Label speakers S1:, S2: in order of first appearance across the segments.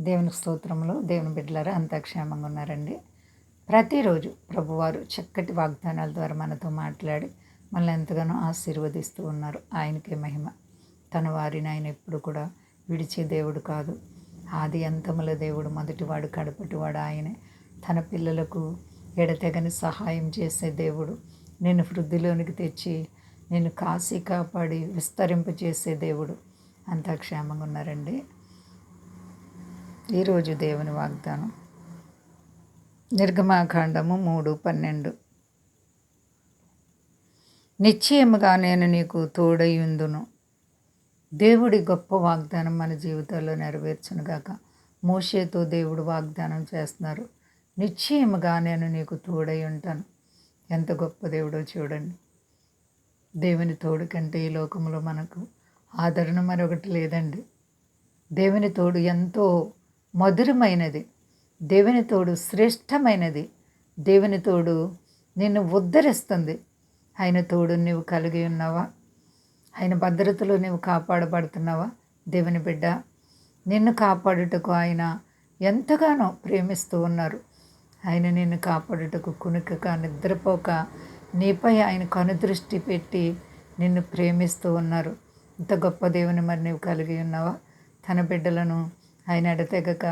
S1: దేవుని స్తోత్రంలో దేవుని బిడ్డలారా అంతా క్షేమంగా ఉన్నారండి. ప్రతిరోజు ప్రభువారు చక్కటి వాగ్దానాల ద్వారా మనతో మాట్లాడి మనల్ని ఎంతగానో ఆశీర్వదిస్తూ ఉన్నారు. ఆయనకే మహిమ. తన వారిని ఆయన ఎప్పుడు కూడా విడిచే దేవుడు కాదు. ఆది అంతముల దేవుడు మొదటివాడు కడపటివాడు ఆయనే. తన పిల్లలకు ఎడతెగని సహాయం చేసే దేవుడు. నేను వృద్ధిలోనికి తెచ్చి నేను కాసి కాపాడి విస్తరింప చేసే దేవుడు. అంతా క్షేమంగా ఉన్నారండి. ఈరోజు దేవుని వాగ్దానం. నిర్గమాకాండము మూడు పన్నెండు. నిశ్చయముగా నేను నీకు తోడయుందును దేవుడి గొప్ప వాగ్దానం మన జీవితాల్లో నెరవేర్చునుగాక మోషేతో దేవుడు వాగ్దానం చేస్తున్నారు. నిశ్చయముగా నేను నీకు తోడై ఉంటాను ఎంత గొప్ప దేవుడో చూడండి. దేవుని తోడు కంటే ఈ లోకంలో మనకు ఆదరణ మరొకటి లేదండి. దేవుని తోడు ఎంతో మధురమైనది. దేవుని తోడు శ్రేష్టమైనది. దేవుని తోడు నిన్ను ఉద్ధరిస్తుంది. ఆయన తోడు నీవు కలిగి ఉన్నావా? ఆయన భద్రతలో నీవు కాపాడబడుతున్నావా? దేవుని బిడ్డ నిన్ను కాపాడుటకు ఆయన ఎంతగానో ప్రేమిస్తూ ఉన్నారు. ఆయన నిన్ను కాపాడుటకు కునుకక నిద్రపోక నీపై ఆయన కనుదృష్టి పెట్టి నిన్ను ప్రేమిస్తూ ఉన్నారు. ఇంత గొప్ప దేవుని మరి నీవు కలిగి ఉన్నావా? తన బిడ్డలను ఆయన ఎడతెగక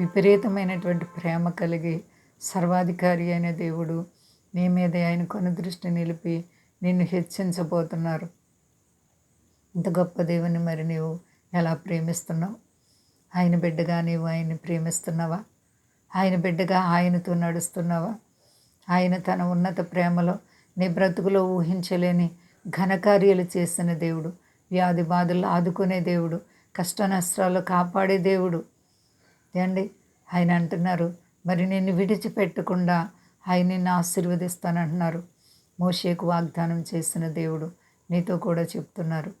S1: విపరీతమైనటువంటి ప్రేమ కలిగి సర్వాధికారి అయిన దేవుడు నీ మీద ఆయన కనుదృష్టి నిలిపి నిన్ను హెచ్చించబోతున్నారు. ఇంత గొప్ప దేవుని మరి నీవు ఎలా ప్రేమిస్తున్నావు? ఆయన బిడ్డగా నీవు ఆయన్ని ప్రేమిస్తున్నావా? ఆయన బిడ్డగా ఆయనతో నడుస్తున్నావా? ఆయన తన ఉన్నత ప్రేమలో నీ బ్రతుకులో ఊహించలేని ఘనకార్యాలు చేసిన దేవుడు వ్యాధి బాధలు ఆదుకునే దేవుడు కష్ట నష్టాలు కాపాడే దేవుడు. అండి ఆయన అంటున్నారు మరి నిన్ను విడిచిపెట్టకుండా ఆయన నిన్ను ఆశీర్వదిస్తానంటున్నారు. మోషేకు వాగ్దానం చేసిన దేవుడు నీతో కూడా చెప్తున్నారు.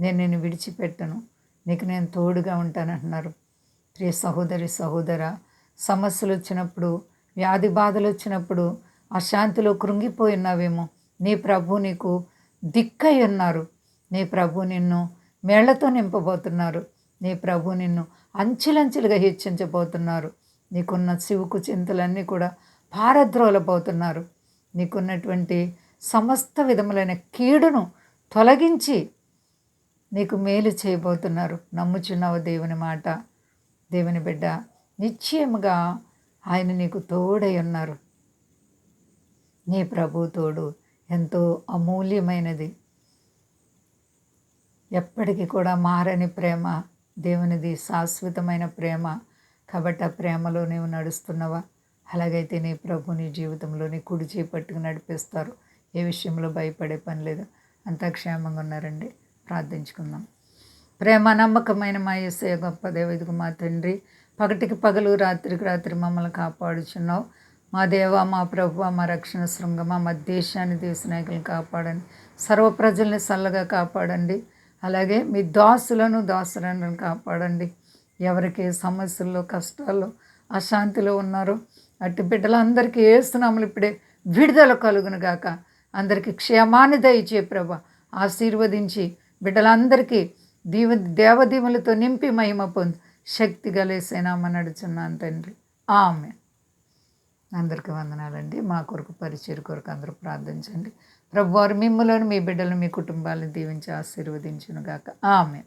S1: నేను నిన్ను విడిచిపెట్టను. నీకు నేను తోడుగా ఉంటానంటున్నారు. ప్రియ సహోదరి సహోదర సమస్యలు వచ్చినప్పుడు వ్యాధి బాధలు వచ్చినప్పుడు అశాంతిలో కృంగిపోయినావేమో నీ ప్రభు నీకు దిక్కై ఉన్నారు. నీ ప్రభు నిన్ను మేళ్ళతో నింపబోతున్నారు. నీ ప్రభు నిన్ను అంచెలంచెలుగా హెచ్చించబోతున్నారు. నీకున్న శివుకు చింతలన్నీ కూడా పారద్రోలబోతున్నారు. నీకున్నటువంటి సమస్త విధములైన కీడును తొలగించి నీకు మేలు చేయబోతున్నారు. నమ్ముచున్నావు దేవుని మాట. దేవుని బిడ్డ నిశ్చయముగా ఆయన నీకు తోడై ఉన్నారు. నీ ప్రభు తోడు ఎంతో అమూల్యమైనది. ఎప్పటికీ కూడా మారని ప్రేమ దేవునిది శాశ్వతమైన ప్రేమ. కాబట్టి ఆ ప్రేమలో నీవు నడుస్తున్నావా? అలాగైతే నీ ప్రభు నీ జీవితంలో నీ కుడి చేపట్టుకు నడిపిస్తారు. ఏ విషయంలో భయపడే పని లేదు. అంతా క్షేమంగా ఉన్నారండి. ప్రార్థించుకుందాం. ప్రేమ నమ్మకమైన మా యేసయ్య గొప్ప దేవతకు మా తండ్రి పగటికి పగలు రాత్రికి రాత్రి మమ్మల్ని కాపాడుచున్నావు. మా దేవ మా ప్రభు మా రక్షణ శృంగమా మా దేశాన్ని దేశ నాయకులను కాపాడండి. సర్వ ప్రజల్ని చల్లగా కాపాడండి. అలాగే మీ దాసులను దాసులను కాపాడండి. ఎవరికి సమస్యల్లో కష్టాల్లో అశాంతిలో ఉన్నారో అట్టి బిడ్డలందరికీ వేస్తున్నాములు ఇప్పుడే విడుదల కలుగును గాక. అందరికీ క్షేమాన్ని దయచే ప్రభ ఆశీర్వదించి బిడ్డలందరికీ దీవ దేవదీవులతో నింపి మహిమ పొంది శక్తి గలేసేనామా నడుచున్నాను తండ్రి. ఆమె అందరికీ వందనాలండి. మా కొరకు పరిచయ కొరకు అందరూ ప్రార్థించండి. ప్రభువారు మిమ్మలను మీ బిడ్డలు మీ కుటుంబాలను దీవించి ఆశీర్వదించును గాక ఆమె